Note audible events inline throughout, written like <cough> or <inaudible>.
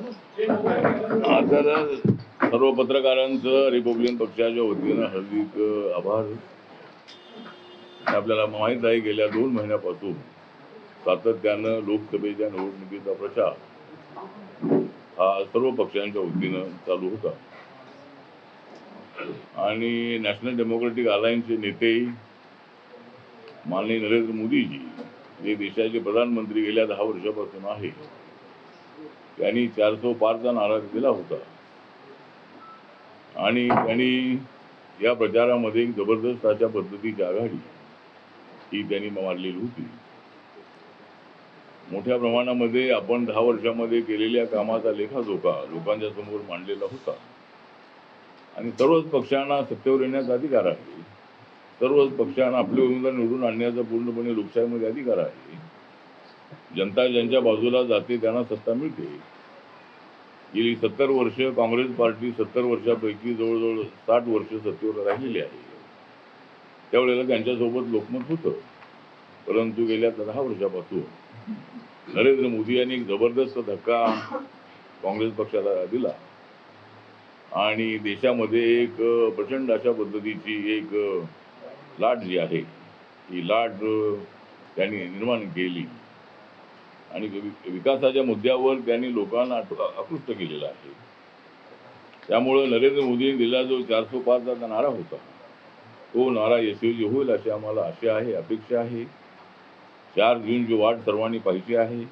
आता सर्व पत्रकारांचं रिपब्लिकन पक्षाच्या वतीनं हार्दिक आभार. आपल्याला माहीत आहे गेल्या दोन महिन्यापासून सातत्यानं लोकसभेच्या निवडणुकीचा प्रचार हा सर्व पक्षांच्या वतीनं चालू होता. आणि नॅशनल डेमोक्रेटिक अलायन्सचे नेते माननीय नरेंद्र मोदीजी जे देशाचे प्रधानमंत्री गेल्या दहा वर्षापासून आहे त्यांनी चारसो पारचा नारा दिला होता. आणि त्यांनी या प्रचारामध्ये एक जबरदस्त अशा पद्धतीची आघाडी ही त्यांनी मारलेली होती. मोठ्या प्रमाणामध्ये आपण दहा वर्षामध्ये केलेल्या कामाचा लेखाजोखा लोकांच्या समोर मांडलेला होता. आणि सर्वच पक्षांना सत्तेवर येण्याचा अधिकार आहे. सर्वच पक्षांना आपले उमेदवार निवडून आणण्याचा पूर्णपणे लोकशाहीमध्ये अधिकार आहे. जनता ज्यांच्या बाजूला जाते त्यांना सत्ता मिळते. गेली सत्तर वर्ष काँग्रेस पार्टी सत्तर वर्षापैकी जवळजवळ साठ वर्ष सत्तेवर राहिलेली आहे. त्यावेळेला त्यांच्यासोबत लोकमत होतं. परंतु गेल्या दहा वर्षापासून नरेंद्र मोदी यांनी एक जबरदस्त धक्का काँग्रेस पक्षाला दिला. आणि देशामध्ये एक प्रचंड अशा पद्धतीची एक लाट जी आहे ही लाट त्यांनी निर्माण केली. आणि विकासाच्या मुद्द्यावर त्यांनी लोकांना आकृष्ट केलेला आहे. त्यामुळं नरेंद्र मोदींनी दिला जो चारशे पाचचा नारा होता तो नारा यशस्वी होईल अशी आम्हाला आशा आहे अपेक्षा आहे. चार जूनची वाट सर्वांनी पाहिजे आहे.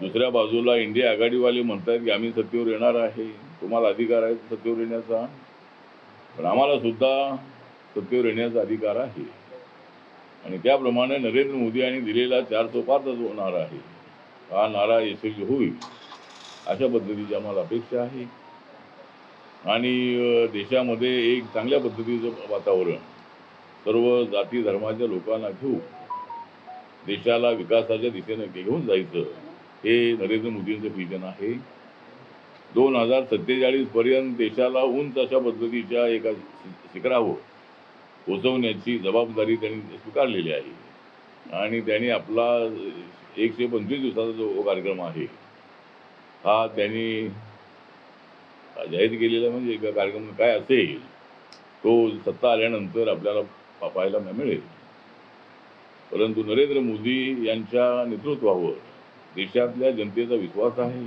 दुसऱ्या बाजूला इंडिया आघाडीवाले म्हणतात की आम्ही सत्तेवर येणार आहे. तुम्हाला अधिकार आहे सत्तेवर येण्याचा. पण आम्हाला सुद्धा सत्तेवर येण्याचा अधिकार आहे. आणि त्याप्रमाणे नरेंद्र मोदी यांनी दिलेला चारसो पाचचा जो नारा आहे हा नारा यशस्वी होईल अशा पद्धतीची आम्हाला अपेक्षा आहे. आणि देशामध्ये एक चांगल्या पद्धतीचं वातावरण सर्व जाती धर्माच्या लोकांना घेऊन देशाला विकासाच्या दिशेने घेऊन जायचं हे नरेंद्र मोदींचं विजन आहे. दोन हजार सत्तेचाळीस पर्यंत देशाला उंच अशा पद्धतीच्या एका शि- शिखरावर पोचवण्याची जबाबदारी त्यांनी स्वीकारलेली आहे. आणि त्यांनी आपला एकशे पंचवीस दिवसाचा जो कार्यक्रम आहे हा त्यांनी जाहीर केलेला म्हणजे एका कार्यक्रम काय असेल तो सत्ता आल्यानंतर आपल्याला पा- पाहायला मिळेल. परंतु नरेंद्र मोदी यांच्या नेतृत्वावर देशातल्या जनतेचा विश्वास आहे.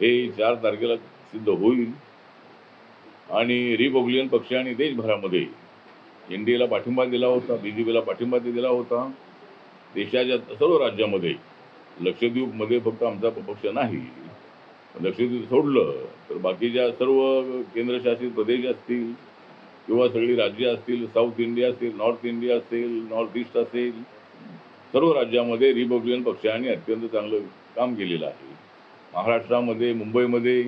हे चार तारखेला सिद्ध होईल. आणि रिपब्लिकन पक्षाने देशभरामध्ये एन डी एला पाठिंबा दिला होता बी जे पीला पाठिंबा दिला होता. देशाच्या सर्व राज्यामध्ये लक्षद्वीपमध्ये फक्त आमचा पक्ष नाही. लक्षद्वीप सोडलं तर बाकीच्या सर्व केंद्रशासित प्रदेश असतील किंवा सगळी राज्य असतील साऊथ इंडिया असतील नॉर्थ इंडिया असेल नॉर्थ ईस्ट असेल सर्व राज्यामध्ये रिपब्लिकन पक्षाने अत्यंत चांगलं काम केलेलं आहे. महाराष्ट्रामध्ये मुंबईमध्ये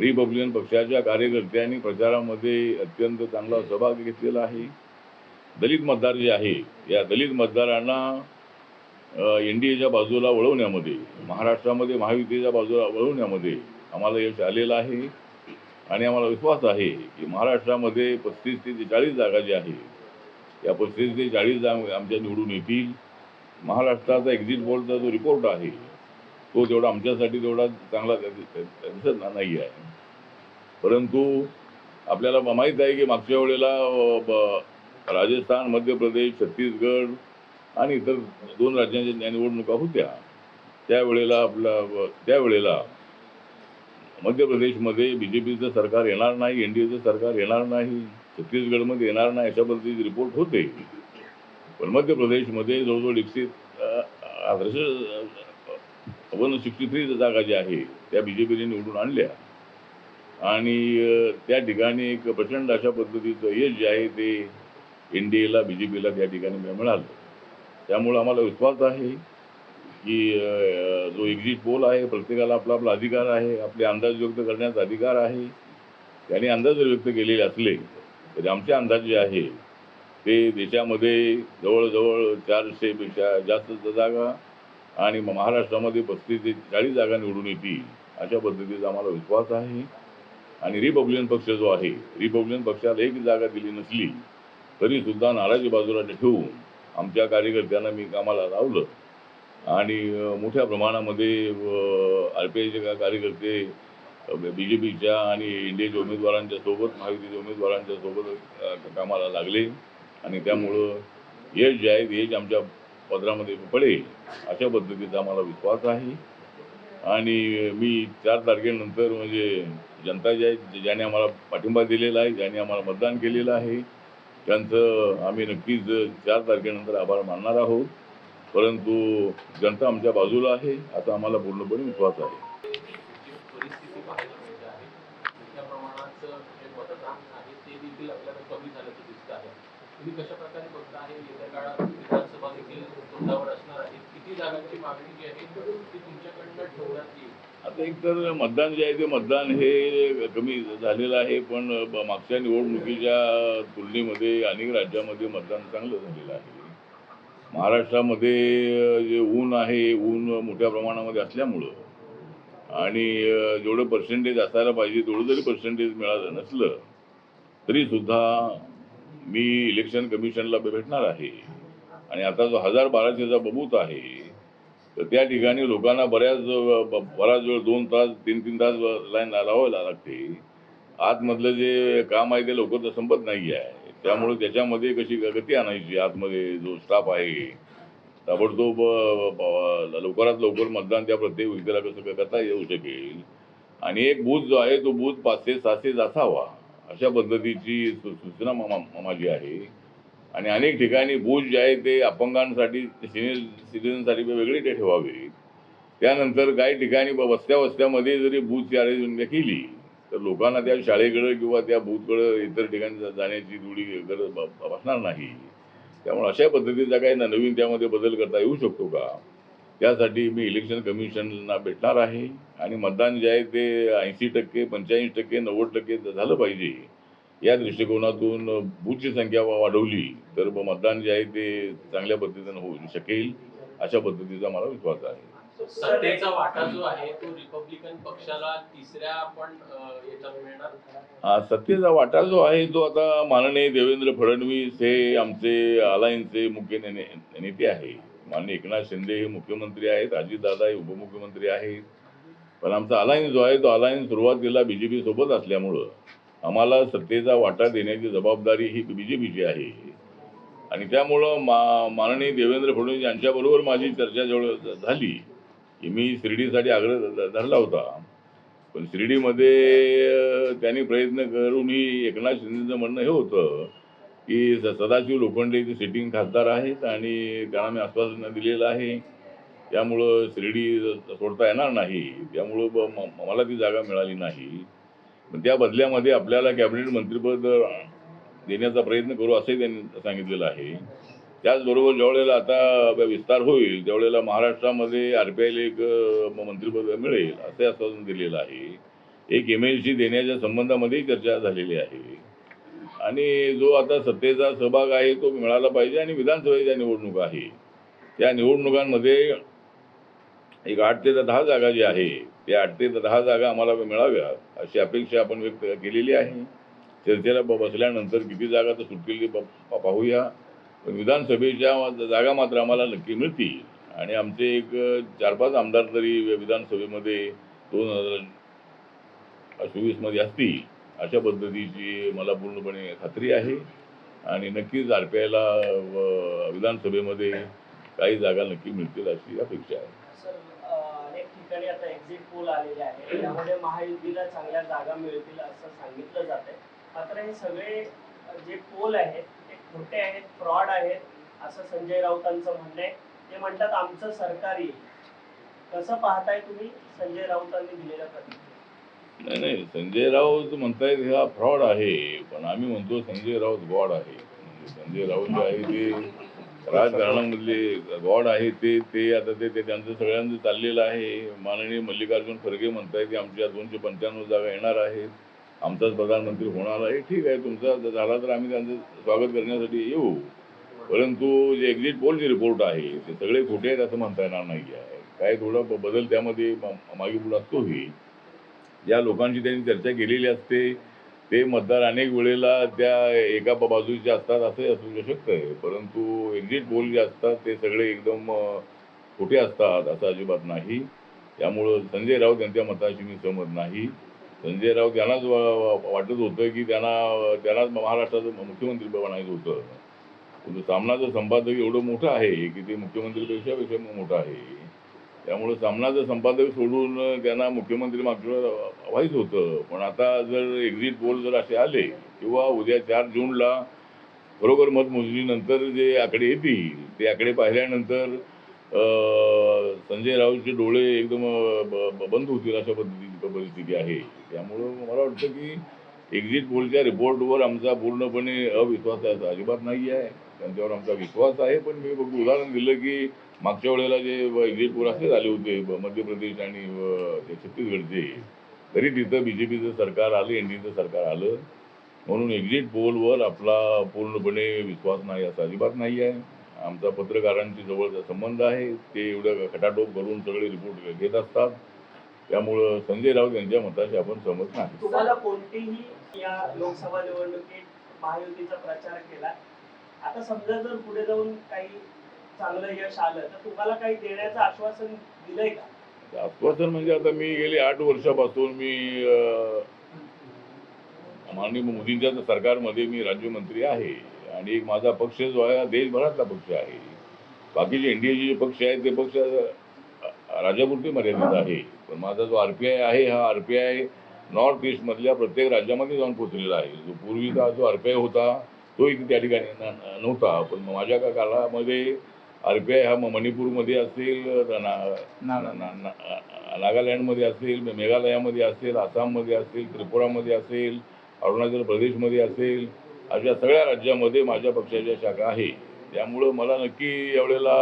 रिपब्लिकन पक्षाच्या कार्यकर्त्यांनी प्रचारामध्ये अत्यंत चांगला सहभाग घेतलेला आहे. दलित मतदार जे आहे या दलित मतदारांना एन डी एच्या बाजूला वळवण्यामध्ये महाराष्ट्रामध्ये महायुतीच्या बाजूला वळवण्यामध्ये आम्हाला यश आलेलं आहे. आणि आम्हाला विश्वास आहे की महाराष्ट्रामध्ये पस्तीस ते चाळीस जागा ज्या आहे या पस्तीस ते चाळीस जागा आमच्या निवडून येतील. महाराष्ट्राचा एक्झिट पोलचा जो रिपोर्ट आहे तो तेवढा आमच्यासाठी तेवढा चांगला दिसत नाही आहे. परंतु आपल्याला माहीत आहे की मागच्या वेळेला राजस्थान मध्य प्रदेश छत्तीसगड आणि इतर दोन राज्यांच्या निवडणुका होत्या त्यावेळेला आपला त्यावेळेला मध्य प्रदेशमध्ये बी जे पीचं सरकार येणार नाही एन डी एचं सरकार येणार नाही छत्तीसगडमध्ये येणार नाही अशा पद्धतीचे रिपोर्ट होते. पण मध्य प्रदेशमध्ये जवळजवळ विकसित आदर्श वन सिक्स्टी थ्री जागा ज्या आहे त्या बी जे पीने निवडून आणल्या. आणि त्या ठिकाणी एक प्रचंड अशा पद्धतीचं यश जे आहे ते एन डी एला बी जे पीला त्या ठिकाणी मिळालं. त्यामुळं आम्हाला विश्वास आहे की जो एक्झिट पोल आहे प्रत्येकाला आपला आपला अधिकार आहे आपले अंदाज व्यक्त करण्याचा अधिकार आहे. त्याने अंदाज जर व्यक्त केलेले असले तरी आमचे अंदाज जे आहे ते देशामध्ये जवळजवळ चारशेपेक्षा जास्त जागा आणि महाराष्ट्रामध्ये बत्तीस ते चाळीस जागा निवडून येतील अशा पद्धतीचा आम्हाला विश्वास आहे. आणि रिपब्लिकन पक्ष जो आहे रिपब्लिकन पक्षाला एक जागा दिली नसली तरी सुद्धा नाराजी बाजूला ठेवून आमच्या कार्यकर्त्यांना मी कामाला लावलं. आणि मोठ्या प्रमाणामध्ये आर पी आयचे कार्यकर्ते बी जे पीच्या आणि इंडियाच्या उमेदवारांच्या सोबत महायुतीच्या उमेदवारांच्या सोबत कामाला लागले. आणि त्यामुळं यश जे आहे यश आमच्या पदरामध्ये पडेल अशा पद्धतीचा आम्हाला विश्वास आहे. आणि मी चार तारखेनंतर म्हणजे जनता जी आहे ज्याने आम्हाला पाठिंबा दिलेला आहे ज्याने आम्हाला मतदान केलेलं आहे त्यांचं आम्ही नक्कीच चार तारखेनंतर आभार मानणार आहोत. परंतु जनता आमच्या बाजूला आहे असा आम्हाला पूर्णपणे विश्वास आहे. कशा प्रकारे बघता आहे? येत्या काळात देखील तोंडावर असणार आहे. किती जागांची मागणी जी आहे ती तुमच्याकडनं ठेवण्यात येईल. आता एक तर मतदान जे आहे ते मतदान हे कमी झालेलं आहे पण मागच्या निवडणुकीच्या तुलनेमध्ये अनेक राज्यामध्ये मतदान चांगलं झालेलं आहे. महाराष्ट्रामध्ये जे ऊन आहे ऊन मोठ्या प्रमाणामध्ये असल्यामुळं आणि जेवढं पर्सेंटेज असायला पाहिजे तेवढं जरी पर्सेंटेज मिळालं नसलं तरीसुद्धा मी इलेक्शन कमिशनला भेटणार आहे. आणि आता जो हजार बाराशेचा बबूत आहे तर त्या ठिकाणी लोकांना बऱ्याच ब- बराच वेळ दोन तास तीन तीन तास लाईन लावावं लागते. आतमधलं जे काम आहे ते लवकर तर संपत नाही आहे. त्यामुळे त्याच्यामध्ये कशी गती आणायची आतमध्ये जो स्टाफ आहे? ताबडतोब लवकरात लवकर मतदान त्या प्रत्येक व्यक्तीला कसं करता येऊ शकेल? आणि एक बूथ जो आहे तो बूथ पाचशे सहाशे असावा अशा पद्धतीची सु- सूचना मा- मा- माझी आहे. आणि अनेक ठिकाणी बूथ जे आहे ते अपंगांसाठी सिनियर सिटीजनसाठी वेगळे ते ठेवावे. त्यानंतर काही ठिकाणी ब- वस्त्या वस्त्यामध्ये जरी बूथची अरेंजमेंट म्हणजे केली तर लोकांना त्या शाळेकडं किंवा त्या बूथकडं इतर ठिकाणी जाण्याची थोडी गरज ब- भासणार नाही. त्यामुळे अशा पद्धतीचा काही नवीन त्यामध्ये बदल करता येऊ शकतो का? त्यासाठी मी इलेक्शन कमिशनला भेटणार आहे. आणि मतदान जे आहे ते ऐंशी टक्के पंच्याऐंशी टक्के नव्वद टक्के झालं पाहिजे. या दृष्टिकोनातून बूथची संख्या वाढवली तर मतदान जे आहे ते चांगल्या पद्धतीनं होऊ शकेल अशा पद्धतीचा मला विश्वास आहे. सत्तेचा वाटा जो आहे तो रिपब्लिकन पक्षाला तिसऱ्या पण हा, सत्तेचा वाटा जो आहे तो आता माननीय देवेंद्र फडणवीस हे आमचे अलायन्सचे मुख्य नेते आहे माननीय एकनाथ शिंदे हे मुख्यमंत्री आहेत अजितदादा हे उपमुख्यमंत्री आहेत. पण आमचा अलायन्स जो आहे तो अलायन्स सुरुवातीला बी जे पी सोबत असल्यामुळं आम्हाला सत्तेचा वाटा देण्याची जबाबदारी ही बी जे पीची आहे. आणि त्यामुळं मा माननीय देवेंद्र फडणवीस यांच्याबरोबर माझी चर्चा जेवढ झाली की मी शिर्डीसाठी आग्रह धरला होता. पण शिर्डीमध्ये त्यांनी प्रयत्न करूनही एकनाथ शिंदेचं म्हणणं हे होतं की स- सदाशिव लोखंडे इथे सिटिंग खासदार आहेत आणि त्यांना मी आश्वासन दिलेलं आहे. त्यामुळं शिर्डी सोडता येणार नाही. त्यामुळं ब- म- मला ती जागा मिळाली नाही. त्या बदल्यामध्ये आपल्याला कॅबिनेट मंत्रिपद देण्याचा प्रयत्न करू असंही त्यांनी सांगितलेलं आहे. त्याचबरोबर ज्यावेळेला आता विस्तार होईल त्यावेळेला महाराष्ट्रामध्ये आर पी आयला एक मंत्रिपद मिळेल असे आश्वासन दिलेलं आहे. एक एम एल सी देण्याच्या संबंधामध्येही चर्चा झालेली आहे. आणि जो आता सत्तेचा सहभाग आहे तो मिळाला पाहिजे आणि विधानसभेच्या निवडणूक आहे. त्या निवडणुकांमध्ये एक आठ ते दहा जागा जी आहे त्या आठ ते दहा जागा आम्हाला मिळाव्या अशी अपेक्षा आपण व्यक्त केलेली आहे. चर्चेला ब- बसल्यानंतर किती जागा तर सुटतील ते प- पाहूया. पण विधानसभेच्या जागा मात्र आम्हाला नक्की मिळतील. आणि आमचे एक चार पाच आमदार तरी विधानसभेमध्ये दोन हजार चोवीसमध्ये असतील अशा पद्धतीची मला पूर्णपणे खात्री आहे. आणि नक्कीच आर पी आयला विधानसभेमध्ये काही जागा नक्की मिळतील अशी अपेक्षा आहे. ठिकाणी आता एक्झिट पोल आलेले आहे त्यामध्ये महायुतीला चांगल्या जागा मिळतील असं सांगितलं जात आहे मात्र हे सगळे जे पोल आहेत ते खोटे आहेत फ्रॉड आहेत असं संजय राऊतांचं म्हणणं आहे. ते म्हणतात आमचं सरकार येईल. कसं पाहताय तुम्ही संजय राऊतांनी दिलेल्या प्रतिक्रिया? नाही नाही संजय राऊत म्हणतायत हा फ्रॉड आहे. पण आम्ही म्हणतो संजय राऊत गॉड आहे. म्हणजे संजय राऊत जे आहे ते राजकारणामधले गॉड आहे ते ते आता ते ते त्यांचं सगळ्यांचं चाललेलं आहे. माननीय मल्लिकार्जुन खरगे म्हणताय की आमच्या दोनशे पंच्याण्णव जागा येणार आहेत. आमचाच प्रधानमंत्री होणार आहे. ठीक आहे तुमचा झाला तर आम्ही त्यांचं स्वागत करण्यासाठी येऊ. परंतु जे एक्झिट पोलचे रिपोर्ट आहे ते सगळे खोटे आहेत असं म्हणता येणार नाही आहे. काय थोडा बदल त्यामध्ये मागे पुढे असतोही. ज्या लोकांची त्यांनी चर्चा केलेली असते ते मतदार अनेक वेळेला त्या एका बाजूचे असतात असंही असू शकतं. परंतु एक्झिट पोल जे असतात ते सगळे एकदम खोटे असतात असं अजिबात नाही. त्यामुळं संजय राऊत यांच्या मताशी मी सहमत नाही. संजय राऊत यांनाच वाटत होतं की त्यांना त्यांनाच महाराष्ट्राचं मुख्यमंत्री बनायचं होतं. सामनाचं संपादक एवढं मोठं आहे की ते मुख्यमंत्रीपेक्षा पेक्षा मोठं आहे. त्यामुळं सामनाचं संपादक सोडून त्यांना मुख्यमंत्री मागच्या व्हायचं होतं. पण आता जर एक्झिट पोल जर असे आले किंवा उद्या चार जूनला बरोबर मतमोजणीनंतर जे आकडे येतील ते आकडे पाहिल्यानंतर संजय राऊतचे डोळे एकदम ब- ब- बंद होतील अशा पद्धतीची परिस्थिती आहे. त्यामुळं मला वाटतं की एक्झिट पोलच्या रिपोर्टवर आमचा पूर्णपणे अविश्वास आहे. अजिबात नाही आहे त्यांच्यावर आमचा विश्वास आहे पण मी फक्त उदाहरण दिलं की मागच्या वेळेला जे एक्झिट पोल असे झाले होते मध्य प्रदेश आणि छत्तीसगडचे. तरी तिथं बी जे पीचं सरकार आलं एन डीचं सरकार आलं. म्हणून एक्झिट पोलवर आपला पूर्णपणे विश्वास नाही असा अजिबात नाही आहे. आमचा पत्रकारांची जवळचा संबंध आहे. ते एवढं खटाटोप करून सगळे रिपोर्ट घेत असतात. त्यामुळं संजय राऊत यांच्या मताशी आपण सहमत नाही. तुम्हाला कोणतीही या लोकसभा निवडणुकीत महायुतीचा प्रचार केला आता समजा जर पुढे जाऊन काही चांगलं यश आलं तर तुम्हाला काही देण्याचं आश्वासन दिलंय का? आश्वासन म्हणजे आता मी गेली आठ वर्षापासून मी माननीय मोदींच्या सरकारमध्ये मी राज्यमंत्री आहे आणि एक माझा पक्ष जो आहे देशभरातला पक्ष आहे. बाकीचे एनडीएचे जे पक्ष आहेत ते पक्ष राज्यापुरती मर्यादित आहे. पण माझा जो आर पी आय आहे हा आर पी आय नॉर्थ ईस्टमधल्या प्रत्येक राज्यामध्ये जाऊन पोचलेला आहे. जो पूर्वीचा जो आर पी आय होता तो इथे त्या ठिकाणी न- नव्हता. पण माझ्या का काळामध्ये आर बी आय हा म- मणिपूरमध्ये असेल ना- ना- ना- ना- नागालँडमध्ये असेल मेघालयामध्ये असेल आसाममध्ये असेल त्रिपुरामध्ये असेल अरुणाचल प्रदेशमध्ये असेल अशा सगळ्या राज्यामध्ये माझ्या पक्षाच्या शाखा आहे. त्यामुळं मला नक्की यावेळेला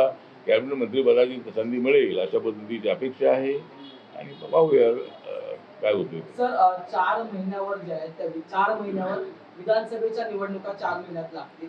कॅबिनेट मंत्रीपदाची संधी मिळेल अशा पद्धतीची अपेक्षा आहे. आणि पाहूया काय होते सर चार महिन्यावर जे आहे त्या चार महिन्यावर विधानसभेच्या निवडणुका चार महिन्यात लागतील.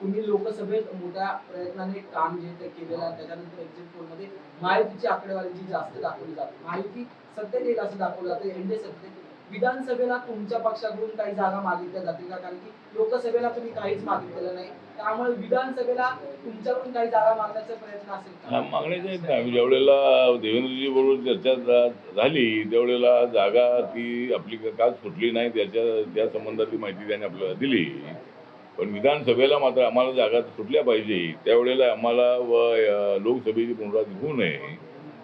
तुम्ही लोकसभेत मोठ्या प्रयत्नाने काम जे केलेलं आहे त्याच्यानंतर एक्झिट पोलमध्ये महायुतीची आकडेवारी जी जास्त दाखवली जाते. महायुती सत्तेत येईल असं दाखवलं जातं. एनडीए सत्तेत विधानसभेला तुमच्या पक्षाकडून काही जागा मागितल्या जातील का? कारण की लोकसभेला तुम्ही काहीच मागितलेलं नाही. त्यामुळे विधानसभेला तुमच्याकडून काही जागा मागण्याचा प्रयत्न असेल हा, का मागण्याचे आहेत ना ज्यावेळेला देवेंद्रजी बरोबर चर्चा झाली त्यावेळेला जागा ती आपली काच फुटली नाही त्याच्या त्या संबंधातली माहिती त्याने आपल्याला दिली. पण विधानसभेला मात्र आम्हाला जागा सुटल्या पाहिजे. त्यावेळेला आम्हाला व लोकसभेची पुनरावृत्ती होऊ नये.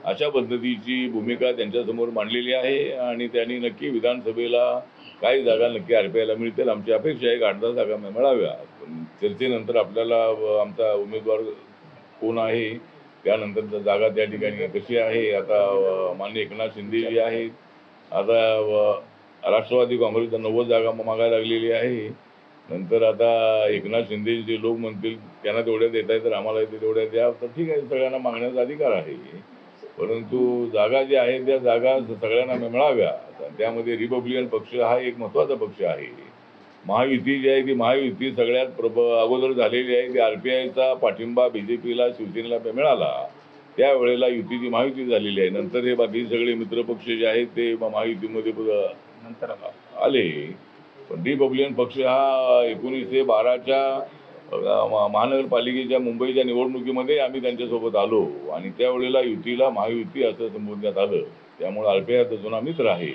अशा पद्धतीची भूमिका त्यांच्यासमोर मांडलेली आहे आणि त्यांनी नक्की विधानसभेला काही जागा नक्की आर पी आयला मिळतील. आमची अपेक्षा आहे आठ दहा जागा मिळाव्या. चर्चेनंतर आपल्याला आमचा उमेदवार कोण आहे त्यानंतर जागा त्या ठिकाणी कशी आहे? आता मान्य माननीय एकनाथ शिंदे जी आहेत. आता राष्ट्रवादी काँग्रेसचा नव्वद जागा मागायला लागलेली आहे. नंतर आता एकनाथ शिंदे जे लोक म्हणतील त्यांना तेवढ्या देत आहे तर आम्हाला तेवढ्या द्या. तर ठीक आहे सगळ्यांना मागण्याचा अधिकार आहे. परंतु जागा ज्या आहेत त्या जागा सगळ्यांना मिळाव्या. त्यामध्ये रिपब्लिकन पक्ष हा एक महत्त्वाचा पक्ष आहे. महायुती जी आहे ती महायुती सगळ्यात प्रब अगोदर झालेली आहे ती आर पी आयचा पाठिंबा बी जे पीला शिवसेनेला मिळाला. त्यावेळेला युतीची महायुती झालेली आहे. नंतर हे बाकी सगळे मित्रपक्ष जे आहेत ते महायुतीमध्ये नंतर आले. पण रिपब्लिकन पक्ष हा एकोणीसशे बाराच्या महानगरपालिकेच्या मुंबईच्या निवडणुकीमध्ये आम्ही त्यांच्यासोबत आलो. आणि त्यावेळेला युतीला महायुती असं संबोधण्यात आलं. त्यामुळे आर जुना मित्र आहे.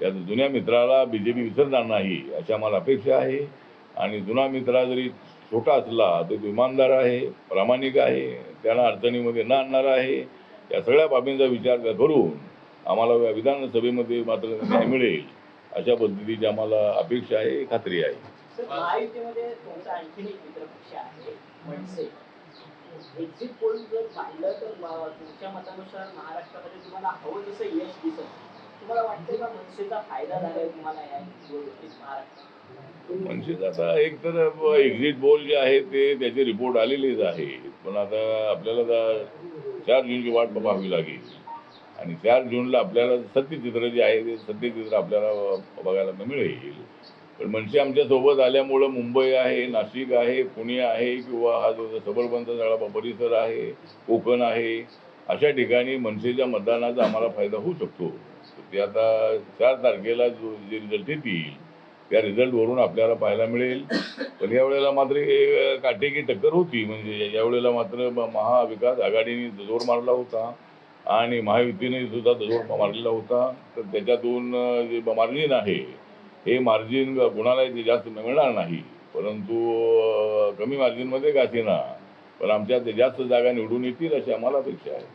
त्या जुन्या मित्राला बी जे पी विसरणार नाही अशी आम्हाला अपेक्षा आहे. आणि जुना मित्र जरी छोटा असला तर तो इमानदार आहे प्रामाणिक आहे त्यांना अडचणीमध्ये न आणणार आहे. या सगळ्या बाबींचा विचार करून आम्हाला विधानसभेमध्ये मात्र न्याय मिळेल अशा पद्धतीची आम्हाला अपेक्षा आहे खात्री आहे. महायुतीमध्ये तुमचा आणखीन एक मित्रपक्ष आहे मनसे. एक्झिट पोल जर पाहिलं तर तुमच्या मतानुसार महाराष्ट्रामध्ये तुम्हाला हवं तसं यश दिसत तुम्हाला वाटतं का मनसेचा फायदा झालाय तुम्हाला या निवडणुकीत महाराष्ट्रात? म्हणजे आता एक तर एक्झिट पोल जे आहे ते त्याचे रिपोर्ट आलेलेच आहेत पण आता आपल्याला आता चार जूनची वाट बघावी लागेल. आणि चार जूनला आपल्याला सत्यचित्र जे आहे ते सत्यचित्र आपल्याला बघायला मिळेल. पण मनसे आमच्यासोबत आल्यामुळं मुंबई आहे नाशिक आहे पुणे आहे किंवा हा जो सबरबनचा झाला परिसर आहे कोकण आहे अशा ठिकाणी मनसेच्या मतदानाचा आम्हाला फायदा होऊ शकतो. ते आता चार तारखेला जो जे रिझल्ट येतील त्या रिझल्टवरून आपल्याला पाहायला मिळेल. पण यावेळेला मात्र काटेकी टक्कर होती. म्हणजे यावेळेला मात्र महाविकास आघाडीने जोर मारला होता आणि महायुतीने सुद्धा जोर मारलेला होता. तर त्याच्यातून अं, जे मार्जिन आहे हे मार्जिन कुणालाही ते जास्त मिळणार नाही. परंतु कमी मार्जिनमध्ये का असेना? पण आमच्या ते जास्त जागा निवडून येतील अशी आम्हाला अपेक्षा आहे.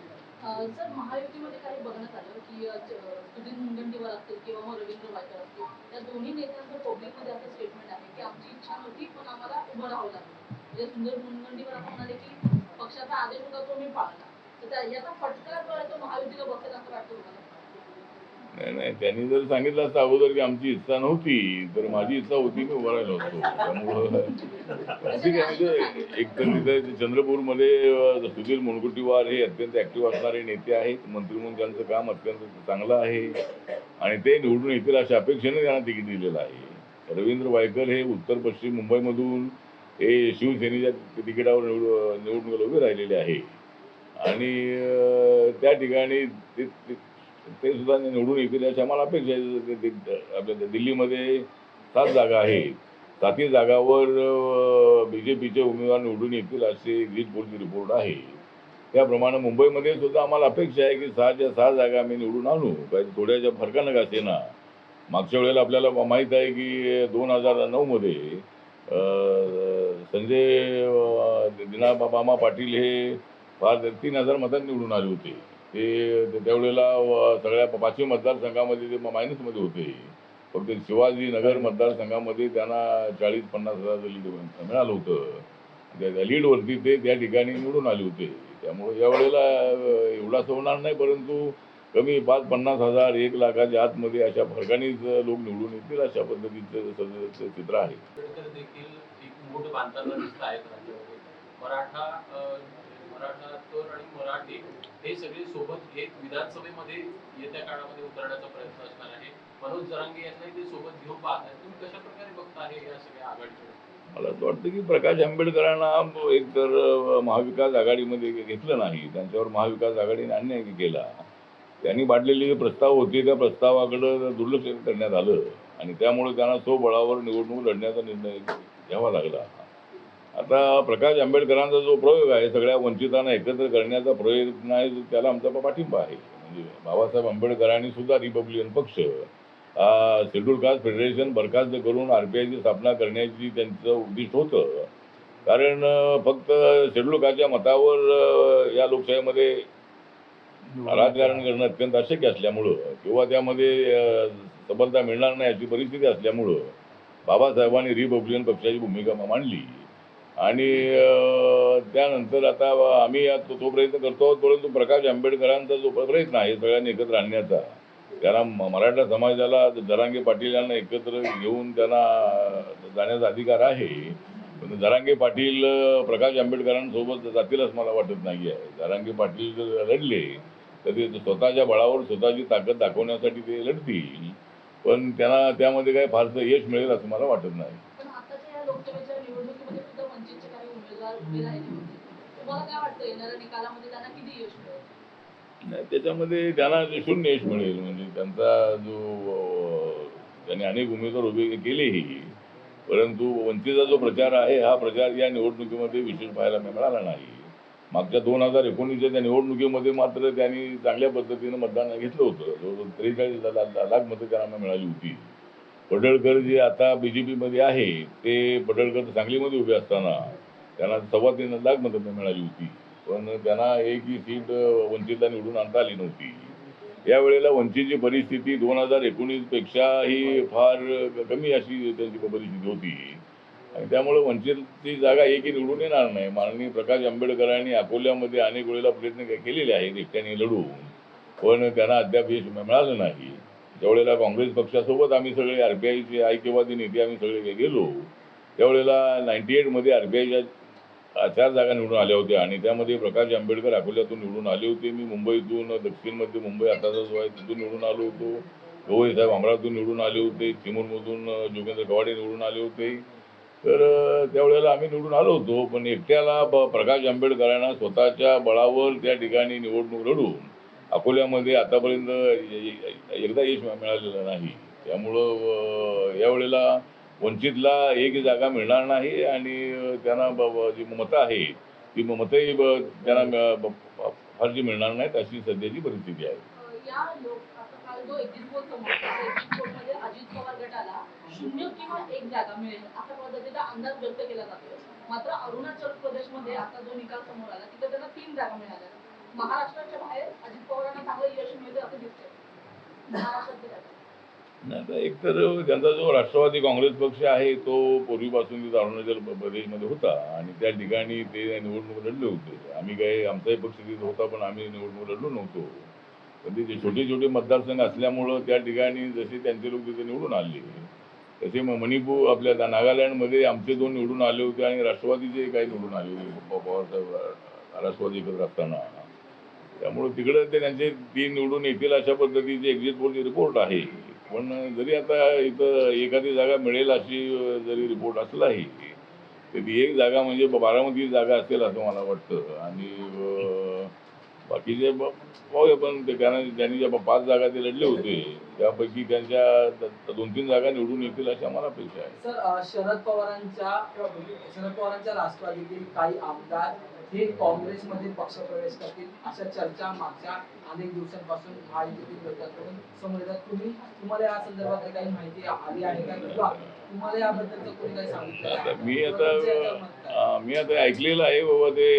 पक्षाचा आदेश होता तो मी पाळला. तर याचा फटका जो आहे तो महायुतीला बसेल असं वाटतं तुम्हाला? नाही नाही त्यांनी जर सांगितलं असतं अगोदर की आमची इच्छा नव्हती तर माझी इच्छा होती मी उभा राहिलो असतो. त्यामुळं <laughs> ठीक आहे म्हणजे एक तर तिथे चंद्रपूरमध्ये सुधीर मुनगंटीवार हे अत्यंत ऍक्टिव्ह असणारे नेते आहेत. मंत्री म्हणून त्यांचं काम अत्यंत चांगलं आहे. आणि ते निवडून येतील अशा अपेक्षेने त्यांना तिकीट दिलेलं आहे. रवींद्र वायकर हे उत्तर पश्चिम मुंबईमधून हे शिवसेनेच्या तिकिटावर निवड निवडणुकीला उभे राहिलेले आहे. आणि त्या ठिकाणी ते ते- सुद्धा निवडून येतील अशी आम्हाला अपेक्षा आहे ते- आपल्या दिल्लीमध्ये सात जागा आहेत. सातही जागावर बी जे पीचे उमेदवार निवडून येतील असे एक्झिट पोलची रिपोर्ट आहे. त्याप्रमाणे मुंबईमध्ये सुद्धा आम्हाला अपेक्षा आहे की सहाच्या सहा जागा आम्ही निवडून आणू. काही थोड्याच्या फरकानं का असेना मागच्या वेळेला आपल्याला माहीत आहे की दोन हजार नऊमध्ये संजय दिना मामा पाटील हे फार तीन हजार मतात निवडून आले होते. ते त्यावेळेला सगळ्या पाचवी मतदारसंघामध्ये ते मायनसमध्ये होते फक्त शिवाजीनगर मतदारसंघामध्ये त्यांना चाळीस पन्नास हजाराचं लीड मिळालं होतं. त्या लीडवरती ते त्या ठिकाणी निवडून आले होते. त्यामुळे यावेळेला एवढाच होणार नाही परंतु कमी पाच पन्नास हजार एक लाखाच्या आतमध्ये अशा फरकानेच लोक निवडून येतील अशा पद्धतीचं सगळं चित्र आहे. आंबेडकर आणि मराठे हे सगळे सोबत घेत विधानसभेमध्ये येत्या काळामध्ये उतरण्याचा प्रयत्न असणार आहे. मनोज जरांगे यांनाही ते सोबत घेऊन पाहत आहेत. तुम्ही कशा प्रकारे बघता हे या सगळ्या आघाडीकडे? मला असं वाटतं की प्रकाश आंबेडकरांना एकतर अं, महाविकास आघाडीमध्ये घेतलं नाही. त्यांच्यावर महाविकास आघाडीने अन्याय केला. त्यांनी मांडलेले जे प्रस्ताव होते त्या प्रस्तावाकडं दुर्लक्ष करण्यात आलं. आणि त्यामुळे त्यांना तो बळावर निवडणूक लढण्याचा निर्णय घ्यावा लागला. आता प्रकाश आंबेडकरांचा जो प्रयोग आहे सगळ्या वंचितांना एकत्र करण्याचा प्रयत्न आहे त्याला आमचा पाठिंबा आहे. म्हणजे बाबासाहेब आंबेडकरांनी सुद्धा रिपब्लिकन पक्ष शेड्यूल कास्ट फेडरेशन बरखास्त करून आर पी आयची स्थापना करण्याची त्यांचं उद्दिष्ट होतं. कारण फक्त शेड्यूल कास्टच्या मतावर या लोकशाहीमध्ये राजकारण करणं अत्यंत अशक्य असल्यामुळं किंवा त्यामध्ये अं, सबलता मिळणार नाही अशी परिस्थिती असल्यामुळं बाबासाहेबांनी रिपब्लिकन पक्षाची भूमिका मांडली. आणि त्यानंतर आता आम्ही या- तो तो प्रयत्न करतो परंतु प्रकाश आंबेडकरांचा जो प्रयत्न आहे सगळ्यांनी एकत्र आणण्याचा त्यांना मराठा समाजाला जरांगे पाटील यांना एकत्र घेऊन त्यांना जाण्याचा अधिकार आहे. पण जरांगे पाटील प्रकाश आंबेडकरांसोबत जातीलच मला वाटत नाही आहे. जरांगे पाटील जर लढले तर ते स्वतःच्या बळावर स्वतःची ताकद दाखवण्यासाठी ते लढतील. पण त्यांना त्यामध्ये काही फारसं यश मिळेल असं मला वाटत नाही पण आताच्या या लोकसभेच्या निवडणुकीमध्ये सुद्धा वंचितचे काही उमेदवार उभे राहिले होते तुम्हाला काय वाटतं येणाऱ्या निकालामध्ये त्यांना किती यश मिळेल? नाही त्याच्यामध्ये त्यांना शून्य यश मिळेल. म्हणजे त्यांचा जो त्यांनी अनेक उमेदवार उभे केलेही परंतु वंचितचा जो प्रचार आहे हा प्रचार या निवडणुकीमध्ये विशेष पाहायला मिळाला नाही. मागच्या दोन हजार एकोणीसच्या त्या निवडणुकीमध्ये मात्र त्यांनी चांगल्या पद्धतीनं मतदान घेतलं होतं. जवळजवळ त्रेचाळीस लाख मतं त्यांना मिळाली होती. पडळकर जे आता बी जे पीमध्ये आहे ते पडळकर सांगलीमध्ये उभे असताना त्यांना सव्वा तीन लाख मदत मिळाली होती. पण त्यांना एकही सीट वंचितला निवडून आणता आली नव्हती. यावेळेला वंचितची परिस्थिती दोन हजार एकोणीसपेक्षाही फार कमी अशी त्यांची परिस्थिती होती. आणि त्यामुळे वंचितची जागा एकही निवडून येणार नाही. माननीय प्रकाश आंबेडकरांनी अकोल्यामध्ये अनेक वेळेला प्रयत्न केलेले आहेत एकट्याने लढून. पण त्यांना अद्याप यश मिळालं नाही. त्यावेळेला काँग्रेस पक्षासोबत आम्ही सगळे आर बी ऐक्यवादी नेते आम्ही सगळे गेलो त्यावेळेला नाईन्टी एटमध्ये आर बी आयच्या चार जागा निवडून आल्या होत्या आणि त्यामध्ये प्रकाश आंबेडकर अकोल्यातून निवडून आले होते. मी मुंबईतून दक्षिण मध्य मुंबई आताचा जो आहे तिथून निवडून आलो होतो. गवई साहेब अमरावतीतून निवडून आले होते. चिमूरमधून जोगेंद्र कवाडे निवडून आले होते. तर त्यावेळेला आम्ही निवडून आलो होतो. पण एकट्याला ब- प्रकाश आंबेडकरांना स्वतःच्या बळावर त्या ठिकाणी निवडणूक लढून अकोल्यामध्ये आतापर्यंत एकदा यश मिळालेलं नाही. त्यामुळं यावेळेला वंचितला एक जागा मिळणार नाही आणि त्यांना ब- जी मतं आहे ती मतंही ब- त्यांना फारशी मिळणार नाहीत अशी सध्याची परिस्थिती आहे. शून्य किंवा एक जागा मिळेल अशा पद्धतीचा अंदाज व्यक्त केला मात्र अरुणाचल प्रदेशमध्ये आता जो निकाल समोर आला तिथे त्यांना तीन जागा मिळाल्या. महाराष्ट्राच्या बाहेर अजित पवारांना चांगलं यश मिळते असं दिसतंय. महाराष्ट्रात नाही तर एकतर त्यांचा जो राष्ट्रवादी काँग्रेस पक्ष आहे तो पूर्वीपासून तिथं अरुणाचल प्रदेशमध्ये होता आणि त्या ठिकाणी ते निवडणूक लढले होते. आम्ही काही आमचाही पक्ष तिथं होता पण आम्ही निवडणूक लढलो नव्हतो. पण ते छोटे छोटे मतदारसंघ असल्यामुळं त्या ठिकाणी जसे त्यांचे लोक तिथे निवडून आले तसे मग मणिपूर आपल्या त्या नागालँडमध्ये आमचे दोन निवडून आले होते आणि राष्ट्रवादीचे काही निवडून आले होते पवारसाहेब राष्ट्रवादी एकत्र असताना. त्यामुळे तिकडं ते त्यांचे तीन निवडून येतील अशा पद्धतीचे एक्झिट पोलचे रिपोर्ट आहे. पण जरी आता इथं एखादी जागा मिळेल अशी जरी रिपोर्ट असलाही तर ती एक जागा म्हणजे बारामती जागा असेल असं मला वाटतं. आणि बाकीचे पाहूया पण ते कारण त्यांनी ज्या पाच जागा ते लढले होते त्यापैकी त्यांच्या दोन तीन जागा निवडून येतील अशी आम्हाला अपेक्षा आहे. सर शरद पवारांच्या शरद पवारांच्या राष्ट्रवादीतील काही आमदार हे काँग्रेसमध्ये पक्षप्रवेश करतील अशा चर्चा मागच्या अनेक दिवसांपासून महायुतीतील लोकांकडून समोर येतात. तुम्ही तुम्हाला या संदर्भात काही माहिती आली आहे का? किंवा तुम्हाला याबद्दलचं कोणी काही सांगितलं? <laughs> मी आता मी आता ऐकलेलं आहे बाबा ते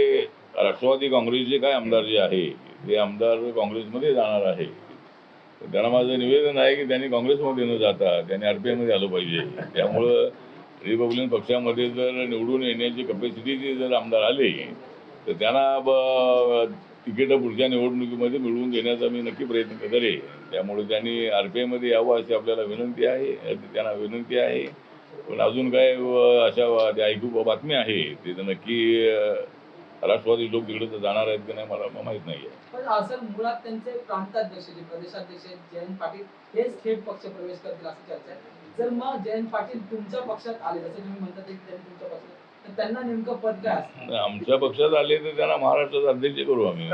राष्ट्रवादी काँग्रेसचे काय आमदार जे आहे ते आमदार काँग्रेसमध्ये जाणार आहे. त्यांना माझं निवेदन आहे की त्यांनी काँग्रेसमध्ये न जाता त्यांनी आर पी आयमध्ये आलं पाहिजे. त्यामुळं रिपब्लिकन पक्षामध्ये जर निवडून येण्याची कपॅसिटीचे जर आमदार आले तर त्यांना ब तिकीटं पुढच्या निवडणुकीमध्ये मिळवून देण्याचा मी नक्की प्रयत्न करेल. त्यामुळे त्यांनी आर पी आयमध्ये यावं अशी आपल्याला विनंती आहे. त्यांना विनंती आहे. पण अजून काय अशा त्या ऐकू बातमी आहे ते तर नक्की राष्ट्रवादी लोक तिकडे तर जाणार आहेत की नाही मला माहीत नाही आहे पण अ, मुळात त्यांचे प्रांताध्यक्ष जे प्रदेशाध्यक्ष जयंत पाटील हेच थेट पक्ष प्रवेश करतील असं चर्चा आहे. जर मग जयंत पाटील तुमच्या पक्षात आले जसं तुम्ही म्हणता त्यांनी तुमच्या पक्षात तर त्यांना नेमकं पद काय आमच्या पक्षात आले तर त्यांना महाराष्ट्राचा अध्यक्ष करू आम्ही.